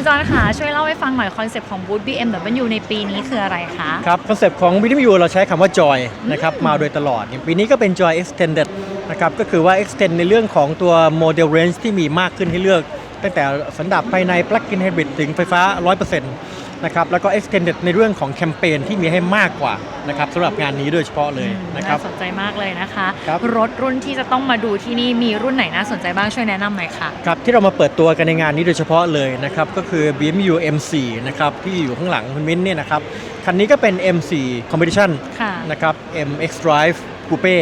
คุณจอนคะช่วยเล่าให้ฟังหน่อยคอนเซปต์ของบูธ BMW ในปีนี้คืออะไรคะครับคอนเซปต์ของ BMW เราใช้คำว่า Joy นะครับมาโดยตลอดอย่างปีนี้ก็เป็น Joy Extended นะครับก็คือว่า extend ในเรื่องของตัว model range ที่มีมากขึ้นให้เลือก ตั้งแต่สันดาปภายใน plug-in hybrid ถึงไฟฟ้า 100% นะครับแล้วก็ extended ในเรื่องของแคมเปญที่มีให้มากกว่านะครับสำหรับงานนี้โดยเฉพาะเลยนะครับน่าสนใจมากเลยนะคะครับรถรุ่นที่จะต้องมาดูที่นี่มีรุ่นไหนน่าสนใจบ้างช่วยแนะนำหน่อยค่ะครับที่เรามาเปิดตัวกันในงานนี้โดยเฉพาะเลยนะครับก็คือ BMW M4 นะครับที่อยู่ข้างหลังคุณมิ้นท์เนี่ยนะครับคันนี้ก็เป็น M4 Competition ค่ะนะครับ MX Drive Coupe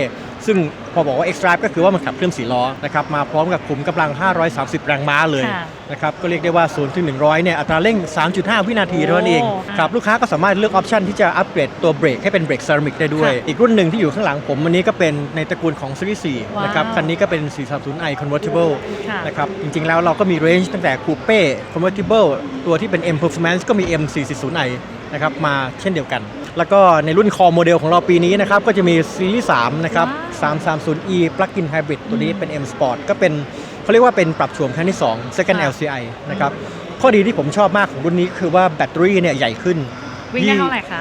ซึ่งพอบอกว่า X Drive ก็คือว่ามันขับเคลื่อน4ล้อนะครับมาพร้อมกับขุมกำลัง 530 แรงม้าเลยค่ะนะครับก็เรียกได้ว่า 0 ถึง 100 เนี่ยอัตราเร่ง 3.5 วินาทีเท่านั้นเองโอ้ครับลูกค้าก็สามารถเลือกออปชันที่จะอัปเกรดตัวเบรกให้เป็นเบรกเซรามิกได้ด้วย ค่ะอีกรุ่นหนึ่งที่อยู่ข้างหลังผมอันนี้ก็เป็นในตระกูลของซีรีส์ว้าว4นะครับคันนี้ก็เป็น 430i Convertible ค่ะ นะครับจริงๆแล้วเราก็มีเรนจ์ตั้งแต่คูเป้ Convertible ตัวที่เป็น M Performance ก็มี M 440i นะครับมาเช่นเดียวกัน แล้วก็ในรุ่นคอโมเดลของเราปีนี้นะครับก็จะมีซีรีส์3นะครับ 330e Plug-in Hybrid ตัวนี้เป็น M Sport ก็เป็นเขาเรียกว่าเป็นปรับโฉมครั้งที่ 2 Second ค่ะ LCI นะครับ ข้อดีที่ผมชอบมากของรุ่นนี้คือว่าแบตเตอรี่เนี่ยใหญ่ขึ้นวิ่งได้เท่าไหร่คะ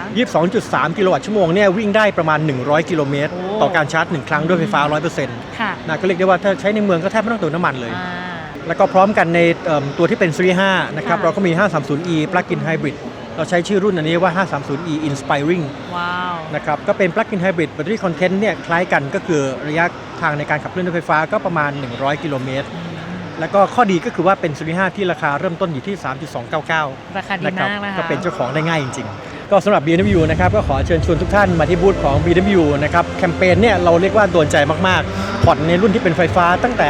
22.3 กิโลวัตต์ชั่วโมงเนี่ยวิ่งได้ประมาณ 100 กิโลเมตร โอ้ ต่อการชาร์จ 1 ครั้งด้วยไฟฟ้า 100%ค่ะนะก็เรียกได้ว่าถ้าใช้ในเมืองก็แทบไม่ต้องเติมน้ำมันเลย อ่า แล้วก็พร้อมกันในเอิ่มตัวที่เป็นซีรีส์5นะครับค่ะ เราก็มี 530e Plug-in Hybrid เราใช้ชื่อรุ่นอันนี้ว่า 530e Inspiring ว้าว นะครับก็เป็น Plug-in Hybrid Battery Content เนี่ยคล้ายกันก็คือระยะทางในการขับเคลื่อนด้วยไฟฟ้าก็ประมาณ 100 กิโลเมตร แล้วก็ข้อดีก็คือว่าเป็นซีรีส์5ที่ราคาเริ่มต้นอยู่ที่ 3.299 ราคาดีนะครัมากนะคะก็เป็นเจ้าของได้ง่ายจริง ๆ ก็สำหรับ BMW นะครับก็ขอเชิญชวนทุกท่านมาที่บูธของ BMW นะครับแคมเปญเนี่ยเราเรียกว่าโดนใจมากๆผ่อนในรุ่นที่เป็นไฟฟ้าตั้งแต่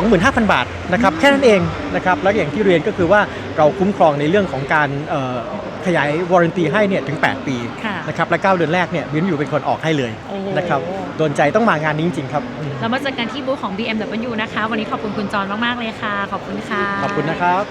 25,000 บาทนะครับแค่นั้นเองนะครับแล้วอย่างที่เรียนก็คือว่าเราคุ้มครองในเรื่องของการเอ่อ ขยายวารันตีให้เนี่ยถึง 8 ปีค่ะนะครับและ 9 เดือนแรกเนี่ย BMW เป็นคนออกให้เลยโอ้โห นะครับโดนใจต้องมางานนี้จริง ๆ ครับอืมแล้วมาเจอกันที่บูธของ BMW นะคะ วันนี้ขอบคุณคุณจอนมาก ๆ เลยค่ะ ขอบคุณค่ะ ขอบคุณนะครับ